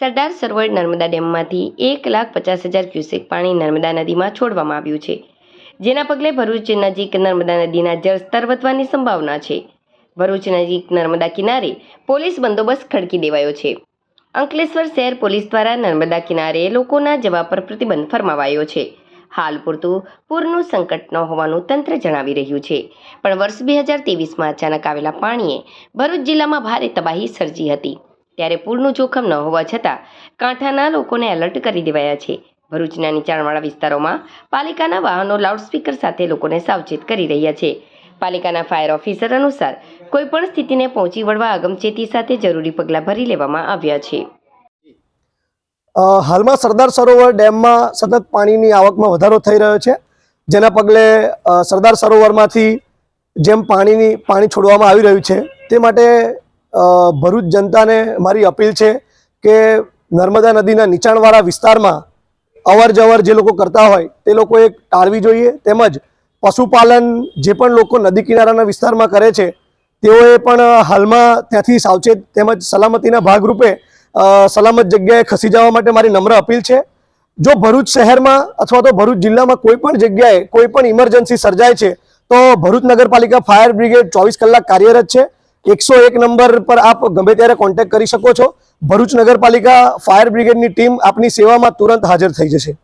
સરદાર સરોવર નર્મદા ડેમમાંથી એક લાખ પચાસ હજાર ક્યુસેક પાણી નર્મદા નદીમાં છોડવામાં આવ્યું છે. જેના પગલે ભરૂચ નજીક નર્મદા નદીના જળસ્તર વધવાની સંભાવના છે. ભરૂચ નજીક નર્મદા કિનારે પોલીસ બંદોબસ્ત ખડકી દેવાયો છે. અંકલેશ્વર શહેર પોલીસ દ્વારા નર્મદા કિનારે લોકોના જવા પર પ્રતિબંધ ફરમાવાયો છે. હાલ પૂરતું પૂરનું સંકટ ન હોવાનું તંત્ર જણાવી રહ્યું છે. પણ વર્ષ બે હજાર તેવીસમાં અચાનક આવેલા પાણીએ ભરૂચ જિલ્લામાં ભારે તબાહી સર્જી હતી. ત્યારે પૂરનું જોખમ ન હોવા છતાં કાંઠાના લોકોને એલર્ટ કરી દેવાયા છે. ભરૂચના નીચાણવાળા વિસ્તારોમાં પાલિકાના વાહનો લાઉડસ્પીકર સાથે લોકોને સાવચેત કરી રહ્યા છે. પાલિકાના ફાયર ઓફિસર અનુસાર કોઈપણ સ્થિતિને પહોંચી વળવા અગમચેતી સાથે જરૂરી પગલાં ભરી લેવામાં આવ્યા છે. હાલમાં સરદાર સરોવર ડેમમાં સતત પાણીની આવકમાં વધારો થઈ રહ્યો છે. જેના પગલે સરદાર સરોવરમાંથી જેમ પાણીની, પાણી છોડવામાં આવી રહ્યું છે, તે માટે ભરૂચ જનતાને મારી અપીલ છે કે નર્મદા નદીના નીચાણવાળા વિસ્તારમાં અવર જવર જે લોકો કરતા હોય તે લોકોએ ટાળવી જોઈએ. તેમજ પશુપાલન જે પણ લોકો નદી કિનારાના વિસ્તારમાં કરે છે, તેઓએ પણ હાલમાં ત્યાંથી સાવચેત તેમજ સલામતીના ભાગરૂપે સલામત જગ્યાએ ખસી જવા માટે મારી નમ્ર અપીલ છે. જો ભરૂચ શહેરમાં અથવા તો ભરૂચ જિલ્લામાં કોઈ પણ જગ્યાએ કોઈ પણ ઇમરજન્સી સર્જાય છે, તો ભરૂચ નગરપાલિકા ફાયર બ્રિગેડ ચોવીસ કલાક કાર્યરત છે. એકસો એક નંબર પર આપ ગમે ત્યારે કોન્ટેક્ટ કરી શકો છો. ભરૂચ નગરપાલિકા ફાયર બ્રિગેડની ટીમ આપની સેવામાં તુરંત હાજર થઈ જશે.